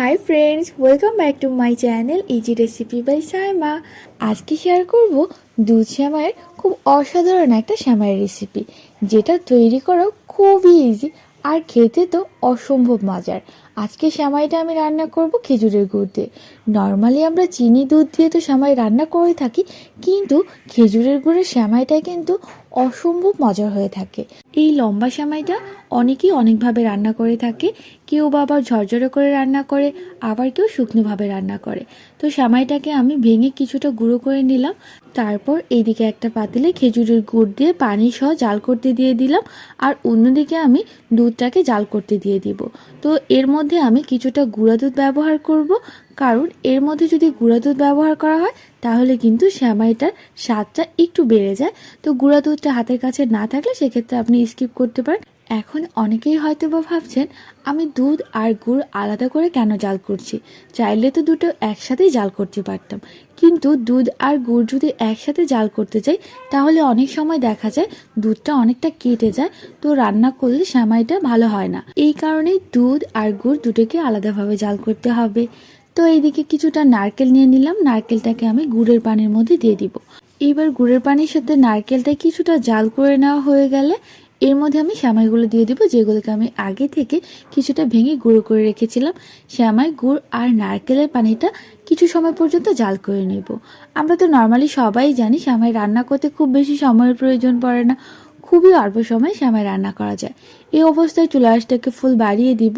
Hi friends welcome back to my channel easy recipe by Saima আজকে share করব দুধ শ্যামাইয়ের খুব অসাধারণ একটা শ্যামাইয়ের রেসিপি যেটা তৈরি করা খুবই ইজি আর খেতে তো অসম্ভব মজার। আজকে শ্যামাইটা আমি রান্না করব খেজুরের গুড় দিয়ে। নর্মালি আমরা চিনি দুধ দিয়ে তো শ্যামাই রান্না করে থাকি, কিন্তু খেজুরের গুড়ের শ্যামাইটা কিন্তু অসম্ভব মজার হয়ে থাকে। এই লম্বা শ্যামাইটা অনেকেই অনেকভাবে রান্না করে থাকে। কেউ বা আবার ঝরঝরে করে রান্না করে, আবার কেউ শুকনোভাবে রান্না করে। তো শ্যামাইটাকে আমি ভেঙে কিছুটা গুঁড়ো করে নিলাম। তারপর এইদিকে একটা পাতিলে খেজুরের গুড় দিয়ে পানি সহ জাল করতে দিয়ে দিলাম। আর অন্যদিকে আমি দুধটাকে জাল করতে দিয়ে দিব। তো এর মধ্যে আমি কিছুটা গুঁড়া দুধ ব্যবহার করব। কারণ এর মধ্যে যদি গুঁড়া দুধ ব্যবহার করা হয়, তাহলে কিন্তু শ্যামাইটার স্বাদটা একটু বেড়ে যায়। তো গুঁড়া দুধটা হাতের কাছে না থাকলে সেক্ষেত্রে আপনি স্কিপ করতে পারেন। এখন অনেকেই হয়তো বা ভাবছেন, আমি দুধ আর গুড় আলাদা করে কেন জাল করছি? চাইলে তো দুটো একসাথেই জাল করতে পারতাম। কিন্তু দুধ আর গুড় যদি একসাথে জাল করতে চাই, তাহলে অনেক সময় দেখা যায় দুধটা অনেকটা কেটে যায়। তো রান্না করলে শ্যামাইটা ভালো হয় না। এই কারণেই দুধ আর গুড় দুটোকে আলাদাভাবে জাল করতে হবে। তো এইদিকে কিছুটা নারকেল নিয়ে নিলাম। নারকেলটাকে আমি গুড়ের পানির মধ্যে দিয়ে দিব। এইবার গুড়ের পানির সাথে নারকেলটা কিছুটা জাল করে নেওয়া হয়ে গেলে এর মধ্যে আমি শ্যামাইগুলো দিয়ে দিব, যেগুলোকে আমি আগে থেকে কিছুটা ভেঙে গুঁড়ো করে রেখেছিলাম। শ্যামাই, গুড় আর নারকেলের পানিটা কিছু সময় পর্যন্ত জাল করে নেব। আমরা তো নর্মালি সবাই জানি, শ্যামাই রান্না করতে খুব বেশি সময়ের প্রয়োজন পড়ে না। খুবই অল্প সময় শ্যামাই রান্না করা যায়। এই অবস্থায় চুলা ফুল বাড়িয়ে দিব।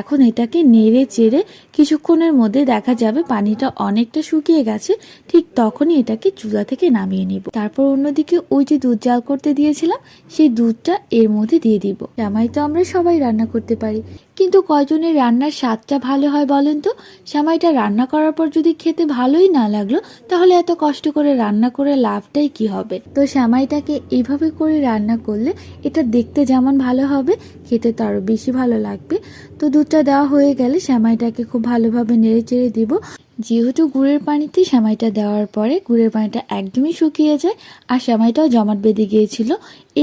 এখন এটাকে নেড়ে চেড়ে কিছুক্ষণের মধ্যে দেখা যাবে পানিটা অনেকটা শুকিয়ে গেছে। ঠিক তখনই এটাকে চুলা থেকে নামিয়ে নিব। তারপর অন্যদিকে ওই যে দুধ জাল করতে দিয়েছিলাম, সেই দুধটা এর মধ্যে দিয়ে দিব। শ্যামাই তো আমরা সবাই রান্না করতে পারি। কিন্তু কয়জনের রান্নার স্বাদটা ভালো হয় বলেন তো? সামাইটা রান্না করার পর যদি খেতে ভালোই না লাগল, তাহলে এত কষ্ট করে রান্না করে লাভটাই কি হবে? তো সামাইটাকে এইভাবে করে রান্না করলে এটা দেখতে যেমন ভালো হবে, খেতে তো আরও বেশি ভালো লাগবে। তো দুধটা দেওয়া হয়ে গেলে সামাইটাকে খুব ভালোভাবে নেড়ে চেড়ে দিব। যেহেতু গুড়ের পানিতে শ্যামাইটা দেওয়ার পরে গুড়ের পানিটা একদমই শুকিয়ে যায় আর শ্যামাইটাও জমাট বেঁধে গিয়েছিল,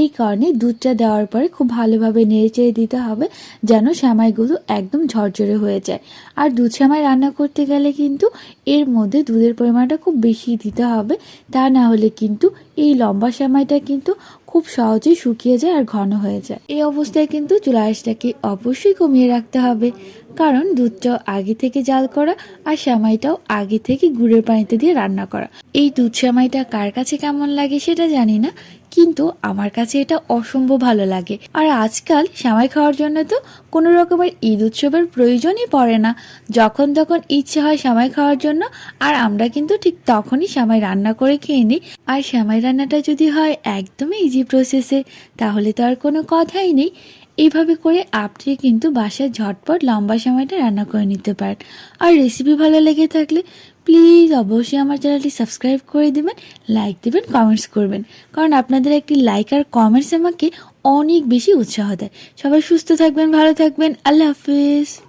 এই কারণে দুধটা দেওয়ার পরে খুব ভালোভাবে নেড়ে চেড়ে দিতে হবে যেন শ্যামাইগুলো একদম ঝরঝরে হয়ে যায়। আর দুধ শ্যামাই রান্না করতে গেলে কিন্তু এর মধ্যে দুধের পরিমাণটা খুব বেশি দিতে হবে, তা না হলে কিন্তু এই লম্বা শ্যামাইটা কিন্তু খুব সহজেই শুকিয়ে যায় আর ঘন হয়ে যায়। এই অবস্থায় কিন্তু চুলা অবশ্যই কমিয়ে রাখতে হবে। কারণ দুধটাও আগে থেকে জাল করা আর শ্যামাইটাও আগে থেকে গুড়ের পানিতে দিয়ে রান্না করা। এই দুধ শ্যামাইটা কার কাছে কেমন লাগে সেটা জানি না। কিন্তু আমার কাছে এটা অসম্ভব ভালো লাগে। আর আজকাল শ্যামাই খাওয়ার জন্য তো কোনো রকমের ঈদ উৎসবের প্রয়োজনই পড়ে না। যখন তখন ইচ্ছে হয় সেমাই খাওয়ার জন্য, আর আমরা কিন্তু ঠিক তখনই শ্যামাই রান্না করে খেয়ে নিই। আর শ্যামাই রান্নাটা যদি হয় একদমই ইজি প্রসেসে তাহলে তো আর কোনো কথাই নেই। এইভাবে করে আপনি কিন্তু বাসায় ঝটপট লম্বা সময়টা রান্না করে নিতে পারেন। আর রেসিপি ভালো লেগে থাকলে প্লিজ অবশ্যই আমার চ্যানেলটি সাবস্ক্রাইব করে দেবেন লাইক দেবেন কমেন্টস করবেন। কারণ আপনাদের একটি লাইক আর কমেন্টস আমাকে অনেক বেশি উৎসাহ দেয়। সবাই সুস্থ থাকবেন, ভালো থাকবেন, আল্লাহ হাফিজ।